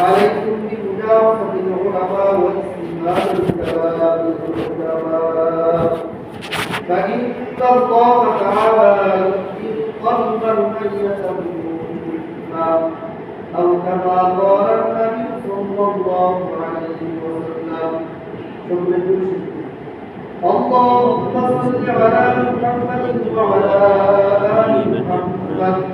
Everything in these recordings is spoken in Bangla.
عليكم بمجاوزة العلماء واستماع الكلام العلماء فإن الله تعالى يحيي قلبا ميتا منا أو كما قال النبي صلى الله عليه وسلم ثم يوسف اللهم صل على محمد وعلى آل محمد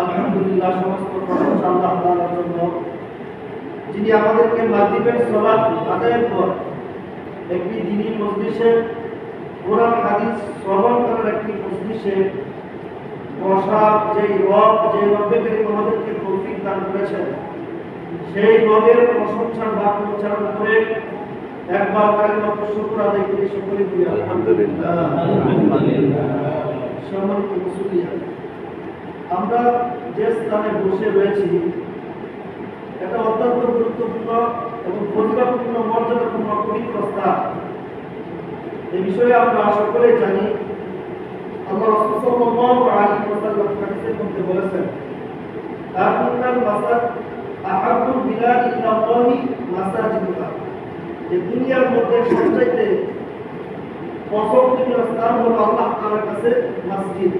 আলহামদুলিল্লাহ সমস্ত প্রশংসা আল্লাহ তাআলার জন্য। যিনি আমাদেরকে মাগরিবের সালাত আদায়ের পর একটি দিনী মজলিসে কোরআন হাদিস শ্রবণ করার একটি মজলিসে বসার যেই রব যে রব্বে করিম আমাদেরকে তৌফিক দান করেছেন সেই রবের প্রশংসার বাক্য উচ্চারণ করে একবার কালিমাত শুকর আদায় করি সকলে আলহামদুলিল্লাহ। আমরা যে স্থানে বসে রয়েছি, এটা অত্যন্ত গুরুত্বপূর্ণ এবং পরিবারপূর্ণ মর্যাদাপূর্ণ পবিত্র স্থান এই বিষয়ে আমরা সকলেই জানি, আল্লাহ সাল্লাল্লাহু আলাইহি ওয়াসাল্লাম হাদিসের মধ্যে বলেছেন আকুনাল দুনিয়ার মধ্যে সবচাইতে পছন্দনীয় স্থান হলো আল্লাহ তাআলার কাছে মসজিদ।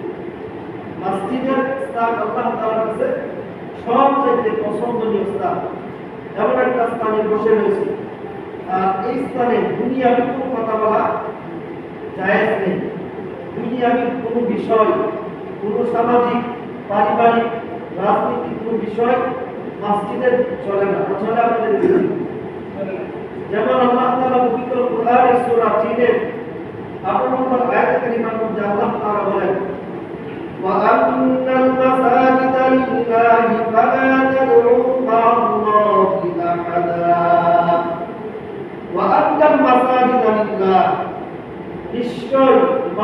মসজিদের স্থান আল্লাহ তাআলার কাছে সবচাইতে পছন্দনীয় স্থান। এমন একটা স্থানে বসে রয়েছে। আর এই স্থানে দুনিয়াবি কোনো কথা বলা জায়েজ নেই। দুনিয়াবি কোনো বিষয়, কোনো সামাজিক, পারিবারিক, রাজনৈতিক কোনো বিষয় মসজিদের চলে না, চলে আমাদের। যেমন আল্লাহ তাআলা পবিত্র কোরআনের সূরা জিনের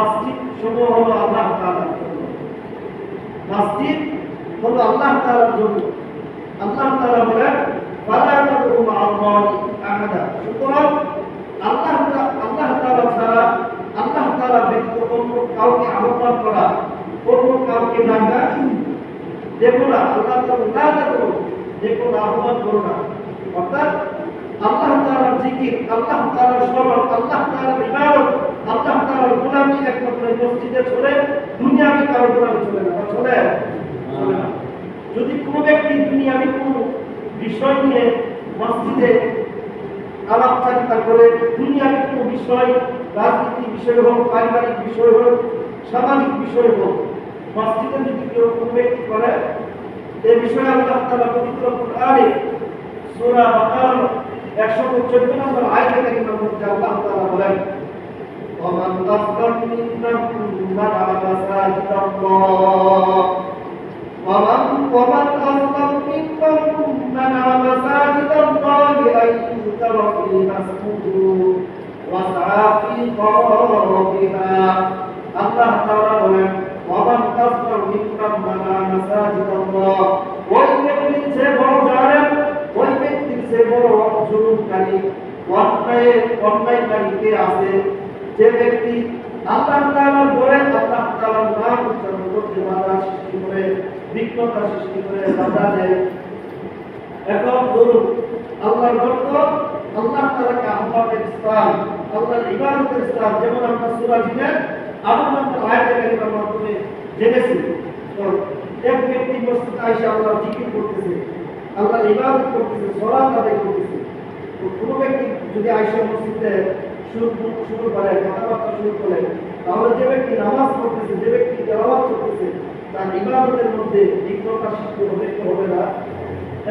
মসজিদ সমূহ হলো আল্লাহ তাআলার জন্য মসজিদ হলো আল্লাহ তাআলার জন্য আল্লাহ তাআলা বলেন সুতরাং আল্লাহ আল্লাহ তাআলা ছাড়া আল্লাহ তাআলা ব্যতীত অন্য কাউকে আহ্বান করা, অন্য কাউকে ডাকা দেখো না, আল্লাহ তাআলা দেখো আল্লাহ তাআলার জিকির, আল্লাহ তাআলার স্মরণ, আল্লাহ তাআলার ইবাদত আল্লাহ তাআলার গোলামি একমাত্র মসজিদে চলে দুনিয়াবি কারও গোলামি চলে না চলে? যদি কোনো ব্যক্তি দুনিয়াবি কোনো বিষয় নিয়ে মসজিদে আলাপচারিতা করে দুনিয়াবি কোনো বিষয় রাজনীতি বিষয় হোক, পারিবারিক বিষয় হোক, সামাজিক বিষয় হোক, মসজিদে যদি কেউ কোনো ব্যক্তি করে এই বিষয়ে আল্লাহ তাআলা পবিত্র কোরআনে সূরা বাকারার 114 নম্বর আয়াতে মধ্যে আল্লাহ তাআলা বলেন ومن أظلم ممن منع مساجد الله ومن ومن أظلم ممن منع مساجد الله أن يذكر فيها اسمه وسعى في خرابها الله تعالى বলেন ومن أظلم ممن منع مساجد الله ওই ব্যক্তি যে বড় জালেম ওই ব্যক্তির যে বড় জুলুমকারী অন্যায় অন্যায়কারী কে আছে যে ব্যক্তি আল্লাহ আল্লাহ নাম উচ্চারণ করতে বাধা সৃষ্টি করে, বিঘ্নতা সৃষ্টি করে, বাধা দেয়। এখন ধরুন আল্লাহর আল্লাহ তাআলাকে আহ্বানের স্থান, আল্লাহর ইবাদতের স্থান, যেমন আমরা সূরা জিনের আঠারো নম্বর আয়াতে কারিমার মাধ্যমে জেনেছি। এক ব্যক্তি আল্লাহর জিকির করতেছে ইবাদত করতেছে সালাত আদায় করতেছে। তো কোনো ব্যক্তি যদি আইসা মসজিদে শুরু শুরু করে কথাবার্তা শুরু করে। তাহলে যে ব্যক্তি নামাজ পড়তেছে, যে ব্যক্তি তেলাওয়াত করতেছে, তার ইবাদতের মধ্যে বিঘ্নতা সৃষ্টি হবে কি হবে না।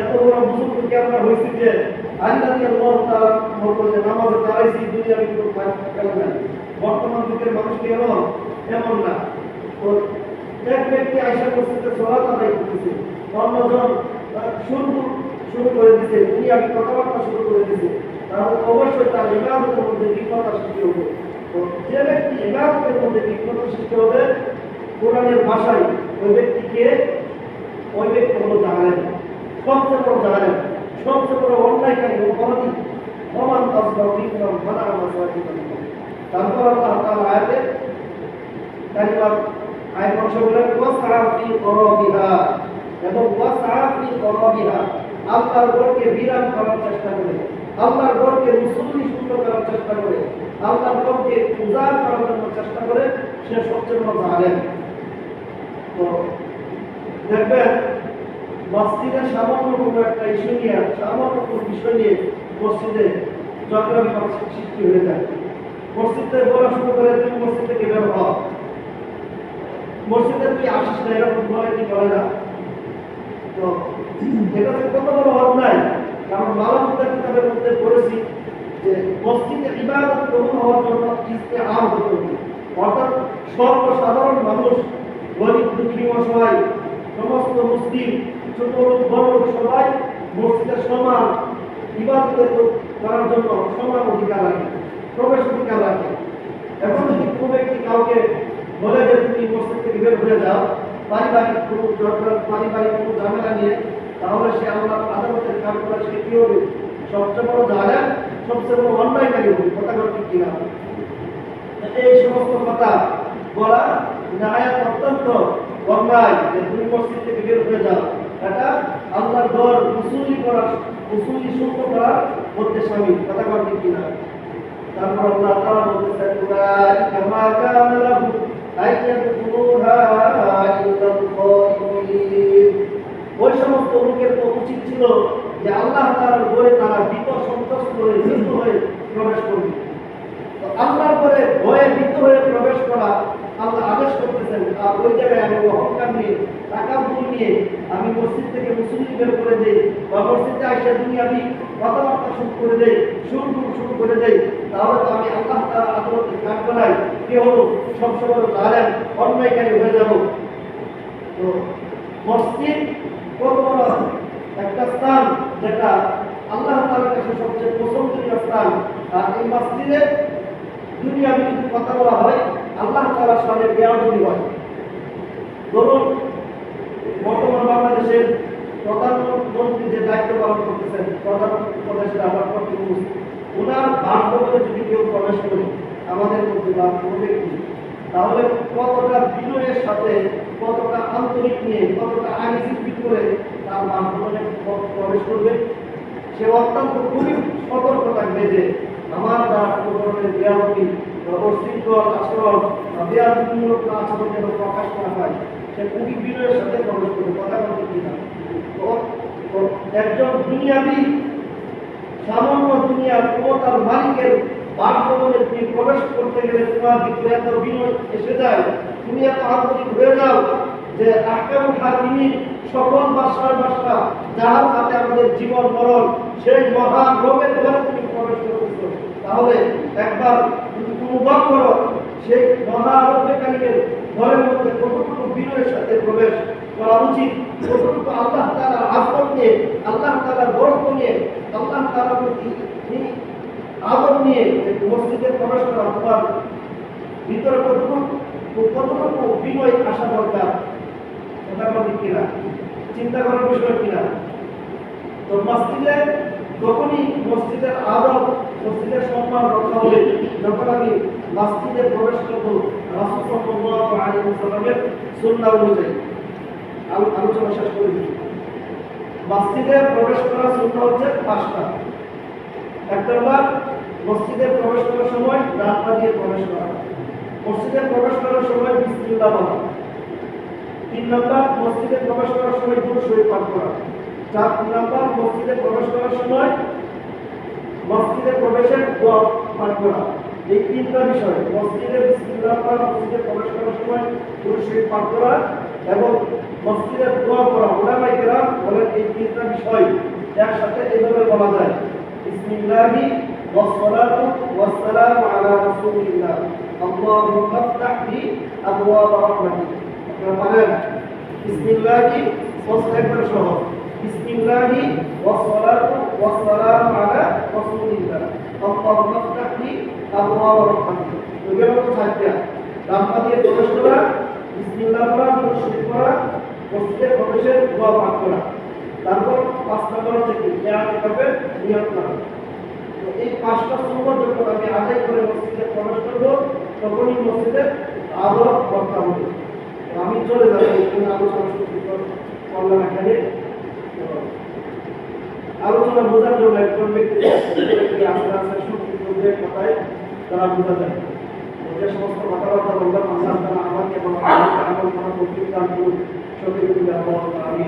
এত বড় মুসলমানকে আমরা হয়েছি যে আল্লাহ আল্লাহ তাআলা বলতে নামাজে দাঁড়াইছি, দুনিয়ার কোনো কাজ বর্তমান যুগের মানুষ কি এমন? এমন না। তো এক ব্যক্তি আয়সা মসজিদে সলাত আদায় করতেছে। অন্যজন শুরু শুরু করে দিছে। উনি আমি কথাবার্তা শুরু করে দিছে। তাহলে অবশ্যই তার ইবাদতের মধ্যে বিঘ্নতা সৃষ্টি হবে। যে ব্যক্তি ইবাদতের মধ্যে বিঘ্নতা সৃষ্টি হবে, কোরআনের ভাষায় ওই ব্যক্তিকে ওই ব্যক্তি হলো জাহালেন সবচেয়ে বড় জাহালেন সবচেয়ে বড় অন্যায়কারী অপরাধী সমান তসবা বিক্রম মানা মাসাজিদ তারপর আল্লাহ তাআলা আয়াতে কালিমাত আয়াত অংশ বলেন ওয়াসআ ফি করাবিহা এবং ওয়াসআ ফি করাবিহা আল্লাহর ঘরকে বিরাম করার চেষ্টা করে আল্লাহর ঘরকে মুসল্লি সুন্দর করার চেষ্টা করে, আল্লাহর ঘরকে পূজা করার জন্য চেষ্টা করে, সে সবচেয়ে বড় জাহালেন তো দেখবেন মসজিদের সামান্য কোনো একটা ইস্যু নিয়ে, সামান্য কোনো বিষয় নিয়ে মসজিদে চক্রান্ত সৃষ্টি হয়ে যায়। মসজিদে বলা শুরু করে তুমি মসজিদ থেকে বের হও মসজিদে তুই আসিস না, এরকম বলে কি বলে না? তো, এটা কত বড় অন্যায়। মসজিদে ইবাদত কবুল হওয়ার জন্য ইস্তে হতে অর্থাৎ সর্বসাধারণ মানুষ, গরিব, দুঃখী, অসহায়, সমস্ত মুসলিম, ছোট লোক বড় লোক সবাই মসজিদের সমান ইবাদত করার জন্য সমান অধিকার রাখে, প্রবেশ অধিকার রাখে। এখন যদি কোনো ব্যক্তি কাউকে বলে যে তুমি মসজিদ থেকে বের হয়ে যাও, পারিবারিক কোনো পারিবারিক কোনো ঝামেলা নিয়ে, তাহলে সে আমরা আদালতের কাজ করে, সে কি হবে? সবচেয়ে বড় ঝাড়া সবচেয়ে বড় অন্যায়কারী কথা বলতে কিনা? এই সমস্ত কথা বলা নায়াত অত্যন্ত অন্যায় যে তুমি মসজিদ থেকে বের হয়ে যাও। এটা আল্লাহর ঘর উসুলি করার, উসুলি শুল্ক করার মধ্যে শামিল কথা বলতে কিনা? তারপর আল্লাহ তাআলা বলতেছেন, উলাইকা মা কানা ওই সমস্ত লোকের তো উচিত ছিল যে আল্লাহ তাআলার ঘরে তারা ভীত সন্ত্রস্ত হয়ে ভীত হয়ে প্রবেশ করবে। তো আল্লাহর ঘরে ভয়ে ভীত হয়ে প্রবেশ করা আল্লাহ আদেশ করতেছেন, আর ওই জায়গায় আমি অহংকার নিয়ে, টাকা ভুল নিয়ে আমি মসজিদ থেকে মুসলিম বের করে দেই বা মসজিদে আইসা দুনিয়াবি কথাবার্তা শুরু করে দেই শুরু শুরু করে দেই, তাহলে তো আমি আল্লাহ তাআলা আদালতে কাজ করাই কে হলো? সবসময় জানেন অন্যায়কারী হয়ে যাব। তো মসজিদ কত বড় একটা স্থান যেটা আল্লাহ তাআলার কাছে সবচেয়ে পছন্দনীয় স্থান। আর এই মসজিদে দুনিয়া যদি কথা বলা হয়, আল্লাহ তাআলার সামনে বেয়াদবি হয়। ধরুন, বর্তমান বাংলাদেশের প্রধানমন্ত্রী যে দায়িত্ব পালন করতেছেন, প্রধান উপদেষ্টা আবার প্রতিমুখ ওনার বাসভবনে যদি কেউ প্রবেশ করে, আমাদের মধ্যে বা কোনো ব্যক্তি তাহলে কতটা বিনয়ের সাথে, কতটা আন্তরিক নিয়ে, কতটা আইনশিল্পী করে তার বাসভবনে প্রবেশ করবে। সে অত্যন্ত খুবই সতর্ক থাকবে যে আমার দ্বারা কোনো ধরনের বেয়াদবি বা আচরণ বা বেয়াদবিমূলক আচরণ যেন প্রকাশ করা হয় সে খুবই বিনয়ের সাথে প্রবেশ করবে, কথা বলতে কি না। একজন দুনিয়াবি, সামান্য দুনিয়ার ক্ষমতার মালিকের বাসভবনে তুমি প্রবেশ করতে গেলে তোমার ভিতরে এত বিনয় এসে যায়, তুমি এত আন্তরিক হয়ে যাও যে আকাম হাকিমি সকল বাসার বাসা যাহার হাতে আমাদের জীবন মরণ, সেই মহান রোগের ঘরে তুমি প্রবেশ করতেছো তাহলে একবার অনুভব করো, সেই মহারোগ্যকারীদের ঘরের মধ্যে কতটুকু বিনয়ের সাথে প্রবেশ করা উচিত, কতটুকু আল্লাহ তারা আফত নিয়ে, আল্লাহ তারা বরত্ব নিয়ে, আল্লাহ তারা প্রতি আদর নিয়ে মসজিদে প্রবেশ করা তোমার ভিতরে কতটুকু কতটুকু বিনয় আসা দরকার কিনা? চিন্তা করার বিষয় কিনা? তো মসজিদে তখনই মসজিদের আদর মসজিদের সম্মান রক্ষা হবে, যখন আমি মসজিদে প্রবেশ করব, রাসূল সাল্লাল্লাহু আলাইহি ওয়াসাল্লামের আলো- আলোচনা শেষ করে দিই। মসজিদে প্রবেশ করার সুন্নাহ হচ্ছে পাঁচটা। এক নম্বর, মসজিদে প্রবেশ করার সময় রাস্তা দিয়ে প্রবেশ করা। মসজিদে প্রবেশ করার সময় বিসমিল্লাহ বলা। তিন নম্বর মসজিদে প্রবেশ করার সময় দূর শরীর পাঠ করা চার নম্বর মসজিদে প্রবেশ করার সময় মসজিদে প্রবেশের দোয়া পাঠ করা এই তিনটা বিষয় মসজিদে বিসমিল্লাহ পড়া মসজিদে প্রবেশ করার সময় দূর শরীর পাঠ করা এবং মসজিদে দোয়া করা ওলামাই কেরাম বলেন এই তিনটা বিষয় একসাথে এইভাবে বলা যায় বিসমিল্লাহি والصلاة والسلام على رسول الله اللهم افتح لي أبواب رحمتك আপনারা পারেন বিসমিল্লাহি ফসল একবার সহজ বিসমিল্লাহি ওয়াসসালাতু ওয়াসসালামু আলা রাসূলিল্লাহ। আল্লাহুম্মা ফতাহলি আবওয়াব রাম্পা দিয়ে প্রবেশ করা, বিসমিল্লাহ পড়া, মুশরিক করা মসজিদে প্রবেশের দোয়া পাঠ করা। তারপর পাঁচ নম্বর হচ্ছে কি? নিয়ত করা। এই পাঁচটা সুন্দর যখন আমি আদায় করে মসজিদে প্রবেশ করব, তখনই মসজিদের আদর করতে হবে। আমি চলে যাব। করলাম এখানে আলোচনা বোঝার জন্য একজন ব্যক্তি আস্তে আস্তে সংক্ষিপ্ত কথায়, তারা বোঝা যায়। সমস্ত কথাবার্তা বললাম সত্যি আমি